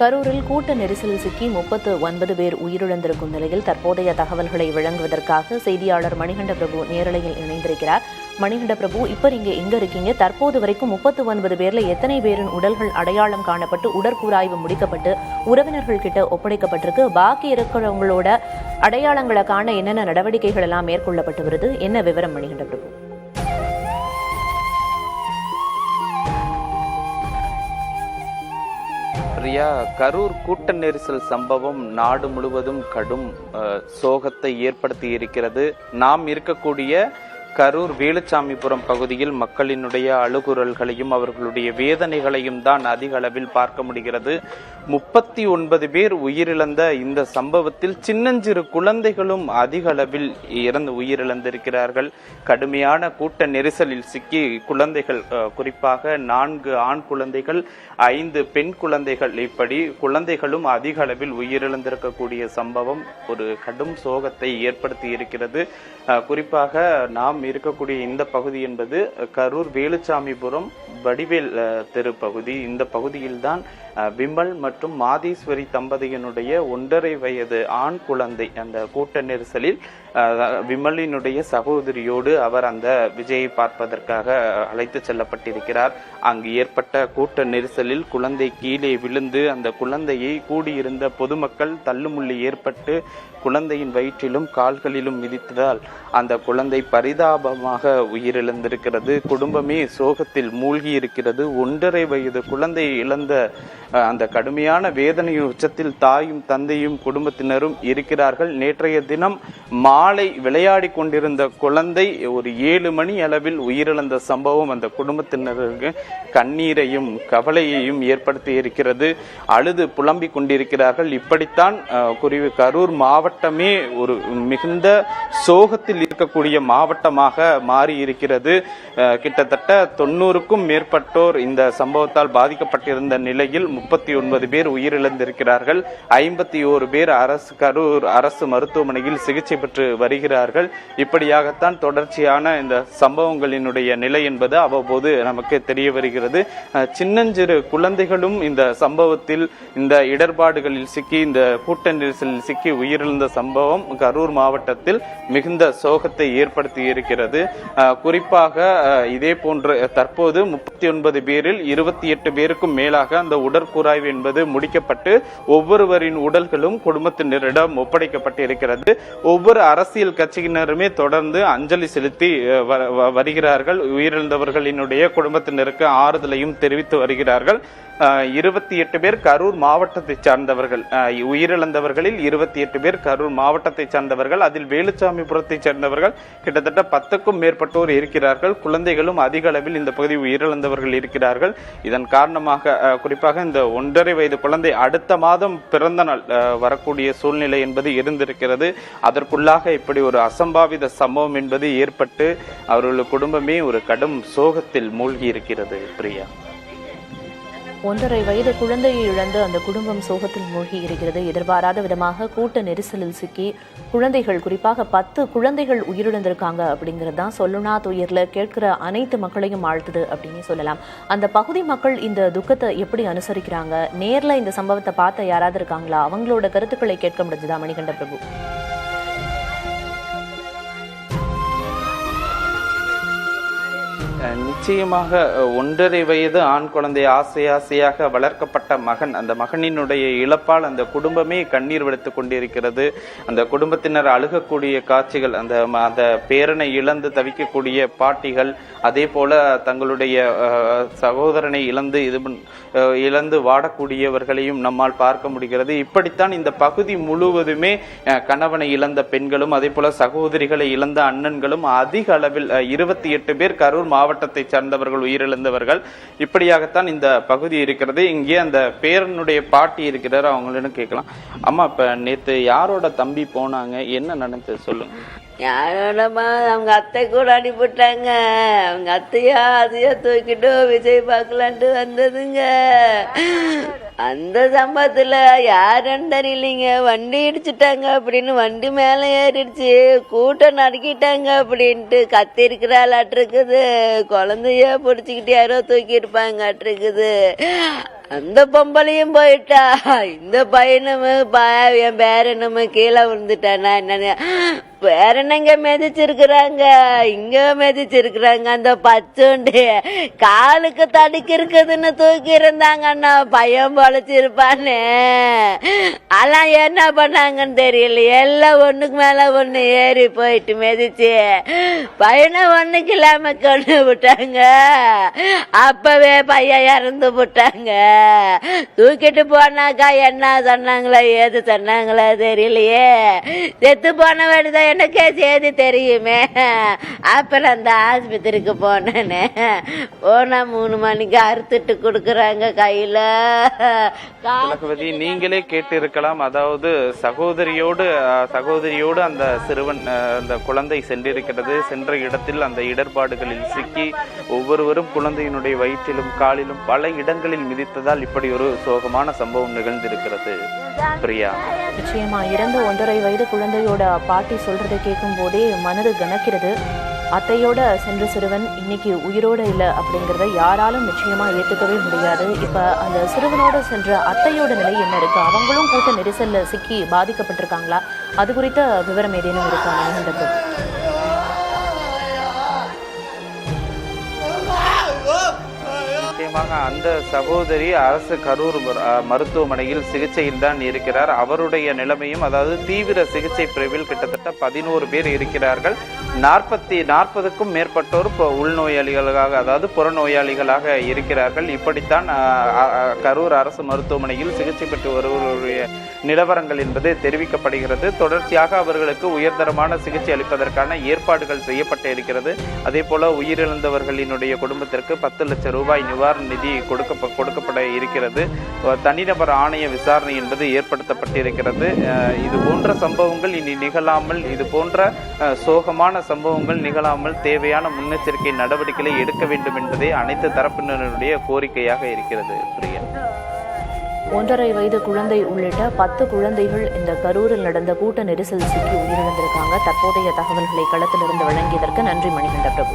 கரூரில் கூட்ட நெரிசலில் சிக்கி முப்பத்து ஒன்பது பேர் உயிரிழந்திருக்கும் நிலையில் தற்போதைய தகவல்களை வழங்குவதற்காக செய்தியாளர் மணிகண்ட பிரபு நேரலையில் இணைந்திருக்கிறார். மணிகண்ட பிரபு இப்ப நீங்க எங்க இருக்கீங்க? தற்போது வரைக்கும் முப்பத்து ஒன்பது பேர்ல எத்தனை பேரின் உடல்கள் அடையாளம் காணப்பட்டு உடற்கூராய்வு முடிக்கப்பட்டு உறவினர்கள் கிட்ட ஒப்படைக்கப்பட்டிருக்கு? பாக்கி இருக்கிறவங்களோட அடையாளங்களை காண என்னென்ன நடவடிக்கைகள் எல்லாம் மேற்கொள்ளப்பட்டு வருது? என்ன விவரம் மணிகண்ட பிரபு? பிரியா கரூர் கூட்ட நெரிசல் சம்பவம் நாடு முழுவதும் கடும் சோகத்தை ஏற்படுத்தி இருக்கிறது. நாம் இருக்கக்கூடிய கரூர் வேலுச்சாமிபுரம் பகுதியில் மக்களினுடைய அழுகுரல்களையும் அவர்களுடைய வேதனைகளையும் தான் அதிக அளவில் பார்க்க முடிகிறது. முப்பத்தி ஒன்பது பேர் உயிரிழந்த இந்த சம்பவத்தில் சின்னஞ்சிறு குழந்தைகளும் அதிக அளவில் இறந்து உயிரிழந்திருக்கிறார்கள். கடுமையான கூட்ட நெரிசலில் சிக்கி குழந்தைகள் குறிப்பாக நான்கு ஆண் குழந்தைகள் ஐந்து பெண் குழந்தைகள் இப்படி குழந்தைகளும் அதிக அளவில் உயிரிழந்திருக்கக்கூடிய சம்பவம் ஒரு கடும் சோகத்தை ஏற்படுத்தி இருக்கிறது. குறிப்பாக நாம் இருக்கக்கூடிய இந்த பகுதி என்பது கரூர் வேலுச்சாமிபுரம் வடிவேல் அஹ், தெரு பகுதி இந்த பகுதியில்தான் விமல் மற்றும் மாதீஸ்வரி தம்பதியினுடைய ஒன்றரை வயது ஆண் குழந்தை அந்த கூட்ட நெரிசலில் விமலினுடைய சகோதரியோடு அவர் அந்த விஜயை பார்ப்பதற்காக அழைத்து செல்லப்பட்டிருக்கிறார். அங்கு ஏற்பட்ட கூட்ட நெரிசலில் குழந்தை கீழே விழுந்து அந்த குழந்தையை கூடியிருந்த பொதுமக்கள் தள்ளுமுள்ளி ஏற்பட்டு குழந்தையின் வயிற்றிலும் கால்களிலும் மிதித்ததால் அந்த குழந்தை பரிதாபமாக உயிரிழந்திருக்கிறது. குடும்பமே சோகத்தில் மூழ்கி இருக்கிறது ஒன்றரை வயது குழந்தை இழந்த அந்த கடுமையான வேதனையின் உச்சத்தில் தாயும் தந்தையும் குடும்பத்தினரும் இருக்கிறார்கள். நேற்றைய தினம் மா மாலை விளையாடி கொண்டிருந்த குழந்தை ஒரு ஏழு மணி அளவில் உயிரிழந்த சம்பவம் அந்த குடும்பத்தினருக்கு கண்ணீரையும் கவலையையும் ஏற்படுத்தி இருக்கிறது. அழுது புலம்பிக் கொண்டிருக்கிறார்கள். இப்படித்தான் அஹ், கரூர் மாவட்டமே ஒரு மிகுந்த சோகத்தில் இருக்கக்கூடிய மாவட்டமாக மாறி இருக்கிறது. கிட்டத்தட்ட தொண்ணூறுக்கும் மேற்பட்டோர் இந்த சம்பவத்தால் பாதிக்கப்பட்டிருந்த நிலையில் முப்பத்தி ஒன்பது பேர் உயிரிழந்திருக்கிறார்கள். ஐம்பத்தி ஓரு பேர் அரசு கரூர் அரசு மருத்துவமனையில் சிகிச்சை பெற்று வருகிறார்கள். இப்படியாகத்தான் தொடர்ச்சியான இந்த சம்பவங்களினுடைய நிலை என்பது அவ்வப்போது நமக்கு தெரிய வருகிறது. சின்னஞ்சிறு குழந்தைகளும் இந்த சம்பவத்தில் இந்த இடர்பாடுகளில் சிக்கி இந்த கூட்ட நெரிசலில் சிக்கி உயிரிழந்த சம்பவம் கரூர் மாவட்டத்தில் மிகுந்த சோகத்தை ஏற்படுத்தி இருக்கிறது. குறிப்பாக இதே போன்று தற்போது முப்பத்தி ஒன்பது பேரில் இருபத்தி எட்டு பேருக்கும் மேலாக அந்த உடற்கூராய்வு என்பது முடிக்கப்பட்டு ஒவ்வொருவரின் உடல்களும் குடும்பத்தினரிடம் ஒப்படைக்கப்பட்டு இருக்கிறது. ஒவ்வொரு அரசியல் கட்சியினருமே தொடர்ந்து அஞ்சலி செலுத்தி வருகிறார்கள். உயிரிழந்தவர்களினுடைய குடும்பத்தினருக்கு ஆறுதலையும் தெரிவித்து வருகிறார்கள். இருபத்தி எட்டு பேர் கரூர் மாவட்டத்தை சார்ந்தவர்கள். உயிரிழந்தவர்களில் இருபத்தி எட்டு பேர் கரூர் மாவட்டத்தை சார்ந்தவர்கள். அதில் வேலுச்சாமிபுரத்தை சேர்ந்தவர்கள். கிட்டத்தட்ட பத்துக்கும் மேற்பட்டோர் இருக்கிறார்கள். குழந்தைகளும் அதிக அளவில் இந்த பகுதி உயிரிழந்தவர்கள் இருக்கிறார்கள். இதன் காரணமாக குறிப்பாக இந்த ஒன்றரை வயது குழந்தை அடுத்த மாதம் பிறந்த நாள் வரக்கூடிய சூழ்நிலை என்பது இருந்திருக்கிறது. அதற்குள்ளாக இப்படி ஒரு அசம்பாவித சம்பவம் என்பது ஏற்பட்டு அவர்கள் குடும்பமே ஒரு கடும் சோகத்தில் மூழ்கி இருக்கிறது பிரியா. ஒன்றரை வயது குழந்தையை இழந்து அந்த குடும்பம் சோகத்தில் மூழ்கி இருக்கிறது. எதிர்பாராத விதமாக கூட்ட நெரிசலில் சிக்கி குழந்தைகள் குறிப்பாக பத்து குழந்தைகள் உயிரிழந்திருக்காங்க அப்படிங்கிறது தான் சொல்லுனா துயரில் கேட்கிற அனைத்து மக்களையும் ஆழ்த்துது அப்படின்னு சொல்லலாம். அந்த பகுதி மக்கள் இந்த துக்கத்தை எப்படி அனுசரிக்கிறாங்க? நேரில் இந்த சம்பவத்தை பார்த்த யாராவது இருக்காங்களா? அவங்களோட கருத்துக்களை கேட்க முடிஞ்சுதா மணிகண்ட பிரபு? நிச்சயமாக ஒன்றரை வயது ஆண் குழந்தை ஆசை ஆசையாக வளர்க்கப்பட்ட மகன் அந்த மகனினுடைய இழப்பால் அந்த குடும்பமே கண்ணீர் வடித்துக் கொண்டிருக்கிறது. அந்த குடும்பத்தினர் அழுகக்கூடிய காட்சிகள் அந்த அந்த பேரனை இழந்து தவிக்கக்கூடிய பாட்டிகள் அதே போல தங்களுடைய சகோதரனை இழந்து இது இழந்து வாடக்கூடியவர்களையும் நம்மால் பார்க்க முடிகிறது. இப்படித்தான் இந்த பகுதி முழுவதுமே கணவனை இழந்த பெண்களும் அதே போல சகோதரிகளை இழந்த அண்ணன்களும் அதிக அளவில் இருபத்தி எட்டு பேர் கரூர் மாவட்டத்தை சார்ந்தவர்கள் உயிரிழந்தவர்கள். இப்படியாகத்தான் இந்த பகுதி இருக்கிறது. இங்கே அந்த பேரனுடைய பாட்டி இருக்கிறார். அவங்களும் கேட்கலாம். அம்மா இப்ப நேத்து யாரோட தம்பி போனாங்க? என்ன நடந்தது? சொல்லுங்க. யாரோடமா? அவங்க அத்தை கூட அனுப்பிவிட்டாங்க. அவங்க அத்தையா அதையா தூக்கிட்டு விஜய் பார்க்கலான்ட்டு வந்ததுங்க. அந்த சம்பவத்தில் யாருன்னு தெரியலீங்க. வண்டி இடிச்சிட்டாங்க அப்படின்னு வண்டி மேலே ஏறிடுச்சு. கூட்டம் நடுக்கிட்டாங்க அப்படின்ட்டு கத்தி இருக்கிறாளாட்டிருக்குது குழந்தைய பிடிச்சிக்கிட்டு யாரோ தூக்கி இருக்குது அந்த பொம்பளையும் போயிட்டா. இந்த பையனும் என் பேரனும் கீழே விழுந்துட்டானா என்னன்னு வேற என்னங்க மிதிச்சிருக்கிறாங்க? இங்க மிதிச்சிருக்கிறாங்க அந்த பச்சோண்டி. காலுக்கு தடுக்கி இருக்குதுன்னு தூக்கி இருந்தாங்கன்னா பையன் பொழைச்சிருப்பானே. அதான் என்ன பண்ணாங்கன்னு தெரியல. எல்லாம் ஒண்ணுக்கு மேல ஒண்ணு ஏறி போயிட்டு மிதிச்சு. பையனை ஒண்ணுக்கு இல்லாம கொண்டு விட்டாங்க. அப்பவே பையன் இறந்து விட்டாங்க. தூக்கிட்டு போனாக்கா என்ன சொன்னாங்களா ஏது சொன்னாங்களா தெரியலையே. செத்து போன வேண்டிதான் எனக்கே செய்தி தெரியுமே. அப்புறம் அந்த ஆஸ்பத்திரிக்கு போனேன்னு போனா மூணு மணிக்கு அறுத்துட்டு கொடுக்குறாங்க கையில. கா- திலகவதி நீங்களே கேட்டு இருக்கலாம் அதாவது சகோதரியோடு சகோதரியோடு அந்த சிறுவன் அந்த குழந்தை சென்றிருக்கிறது. சென்ற இடத்தில் அந்த இடர்பாடுகளில் சிக்கி ஒவ்வொருவரும் குழந்தையினுடைய வயிற்றிலும் காலிலும் பல இடங்களில் மிதித்ததால் இப்படி ஒரு சோகமான சம்பவம் நிகழ்ந்திருக்கிறது. பிரியா. நிச்சயமா இறந்த ஒன்றரை வயது குழந்தையோட பாட்டி சொல்றதை கேட்கும் போதே மனது கனக்கிறது. அத்தையோட சென்ற சிறுவன் இன்னைக்கு உயிரோட இல்லை அப்படிங்கிறத யாராலும் நிச்சயமாக ஏற்றுக்கவே முடியாது. இப்போ அந்த சிறுவனோட சென்ற அத்தையோட நிலை என்ன இருக்கு? அவங்களும் கூட்ட நெரிசலில் சிக்கி பாதிக்கப்பட்டிருக்காங்களா? அது குறித்த விவரம் ஏதேனும் இருக்கா? மணிகண்டத்து நிச்சயமாக அந்த சகோதரி அரசு கரூர் மரு- மருத்துவமனையில் சிகிச்சையில் தான் இருக்கிறார். அவருடைய நிலைமையும் அதாவது தீவிர சிகிச்சை பிரிவில் கிட்டத்தட்ட பதினோரு பேர் இருக்கிறார்கள். நாற்பத்தி நாற்பதுக்கும் மேற்பட்டோர் இப்போ உள்நோயாளிகளாக அதாவது புறநோயாளிகளாக இருக்கிறார்கள். இப்படித்தான் கரூர் அரசு மருத்துவமனையில் சிகிச்சை பெற்று வருவர்களுடைய நிலவரங்கள் என்பது தெரிவிக்கப்படுகிறது. தொடர்ச்சியாக அவர்களுக்கு உயர்தரமான சிகிச்சை அளிப்பதற்கான ஏற்பாடுகள் செய்யப்பட்டு இருக்கிறது. அதே போல உயிரிழந்தவர்களினுடைய குடும்பத்திற்கு பத்து லட்சம் ரூபாய் நிவாரண நிதி கொடுக்க கொடுக்கப்பட இருக்கிறது. தனிநபர் ஆணைய விசாரணை என்பது ஏற்படுத்தப்பட்டிருக்கிறது. இது போன்ற சம்பவங்கள் இனி நிகழாமல் இது போன்ற சோகமான சம்பவங்கள் நிகழாமல் தேவையான முன்னெச்சரிக்கை நடவடிக்கைகளை எடுக்க வேண்டும் என்பதே அனைத்து தரப்பினருடைய கோரிக்கையாக இருக்கிறது பிரியா. ஒன்றரை வயது குழந்தை உள்ளிட்ட பத்து குழந்தைகள் இந்த கரூரில் நடந்த கூட்ட நெரிசல் சிக்கி உயிரிழந்திருக்காங்க. தற்போதைய தகவல்களை களத்திலிருந்து வழங்கியதற்கு நன்றி மணிகண்ட பிரபு.